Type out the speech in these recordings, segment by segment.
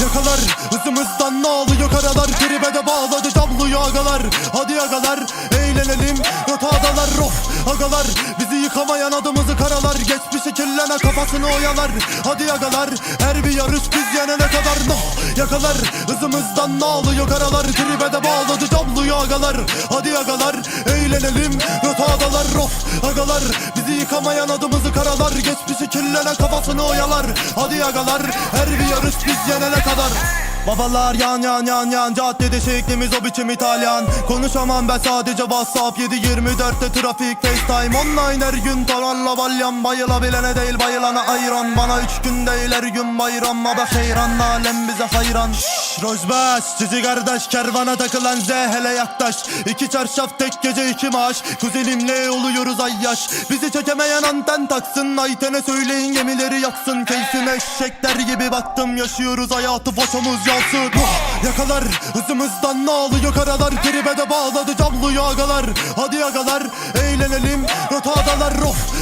Yakalar hızımızdan ne alıyor karalar Tribe de bağladı cabluyu agalar Hadi agalar eğlenelim Göt adalar roh agalar Bizi yıkamayan adımızı karalar. Geçmişi kirlene kafasını oyalar. Hadi agalar her bir yarış biz yenene kadar. Noh Yakalar hızımızdan ne alıyor karalar Tribe de bağladı cabluyu agalar Hadi agalar eğlenelim Göt adalar roh agalar. Bizi yıkamayan adımızı karalar. Geçmişi kirlene kafasını oyalar. Hadi agalar her bir yarış biz yenene kadar Babalar yan yan yan yan. Caddede şeklimiz o biçim İtalyan. Konuşamam ben sadece Whatsapp. 7-24'te trafik FaceTime. Online her gün tavanla balyan. Bayılabilene değil bayılana ayran. Bana üç gün değil her gün bayram. Ama heyran alem bize hayran. Şşş Rojbaş Cici kardeş kervana takılan Z hele yaklaş. İki çarşaf tek gece iki maaş. Kuzenimle oluyoruz ay yaş Bizi çekemeyen anten taksın. Ayten'e söyleyin gemileri yaksın. Keyfime eşekler gibi baktım. Yaşıyoruz hayatı foşomuz yansın Vah, Yakalar. Hızımızdan ne alıyor? Karalar Tribe de bağladı. Cabluyu agalar Hadi agalar eğlenelim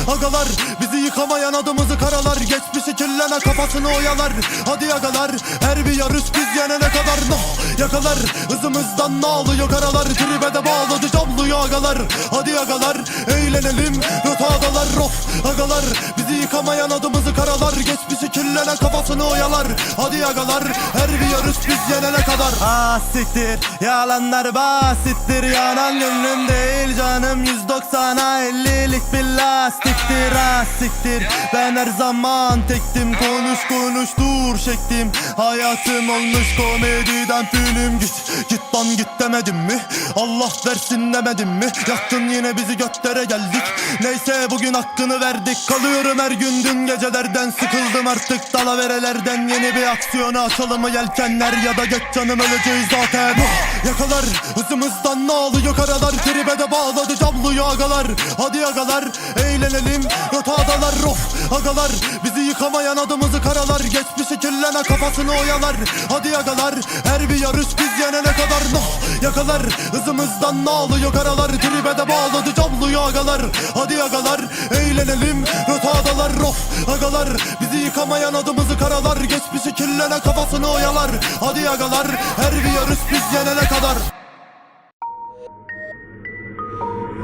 agalar Bizi yıkamayan adımızı karalar. Geçmişi kirlene kafasını oyalar. Hadi agalar her bir yarış biz yenene kadar. Noh Yakalar hızımızdan ne alıyor karalar? Tribe de bağladı cabluyu agalar. Hadi agalar eğlenelim Rotadalar roh agalar Bizi yıkamayan adımızı karalar. Geçmişi kirlene kafasını oyalar. Hadi agalar her bir yarış biz yenene kadar. Ah siktir yalanlar basittir. Yanan gönlüm değil canım. 190'a 50'lik bir lastiktir Ah siktir. Ben her zaman tektim. Konuş konuş dur şektim. Hayatım olmuş komediden film. Git git lan git demedim mi? Allah versin demedim mi? Yaktın yine bizi göklere geldik. Neyse bugün hakkını verdik. Kalıyorum her gün. Dün gecelerden Sıkıldım artık. Dalaverelerden Yeni bir aksiyona açalım mı yelkenler? Ya da geç canım öleceğiz zaten. Vah, Yakalar hızımızdan ne alıyor? Karalar Tribe de bağladı. Cabluyu agalar. Hadi agalar eğlenelim Rotadalar roh agalar. Bizi yıkamayan adımızı karalar. Geçmişi kirlene kafasını oyalar. Hadi agalar her bir yarış biz yenene kadar. Noh Yakalar hızımızdan ne alıyor karalar? Tribe bağladı cabluyu agalar. Hadi agalar eğlenelim. Rotadalar roh agalar. Bizi yıkamayan adımızı karalar. Geçmişi kirlene kafasını oyalar. Hadi agalar her bir yarış biz yenene kadar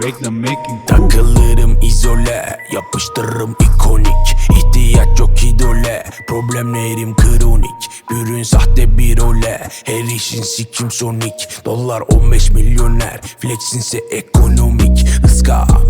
Reklam making. Takılırım izole. Yapıştırırım ikonik. İhtiyaç yok idole. Problemlerim kronik. Ürün sahte bir role. Her işin sikim sonik. Dolar 15 milyoner. Flexinse ekonomik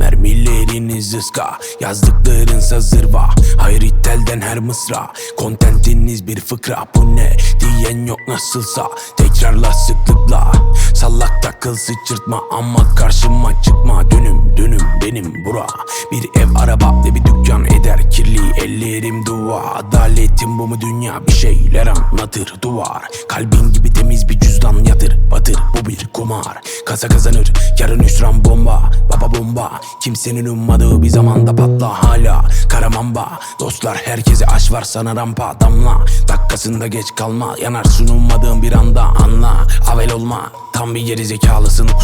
mermileriniz ıska Yazdıklarınsa zırva Hayri telden her mısra Kontentiniz bir fıkra. Bu ne diyen yok nasılsa Tekrarla sıklıkla. Sallak takıl sıçırtma ama karşıma çıkma. Dönüm dönüm benim bura. Bir ev araba ve bir dükkan eder Kirli ellerim dua Adaletim bu mu dünya? Bir şeyler anlatır duvar. Kalbin gibi temiz bir cüzdan yatır batır. Bu bir kumar. Kasa kazanır yarın hüsran bomba. Baba bomba. Kimsenin ummadığı bir zamanda patla hala. Karamamba dostlar herkese aş var sana rampa damla. Dakikasında geç kalma yanarsın ummadığın bir anda anla. Avel olma tam bir geri zekalısın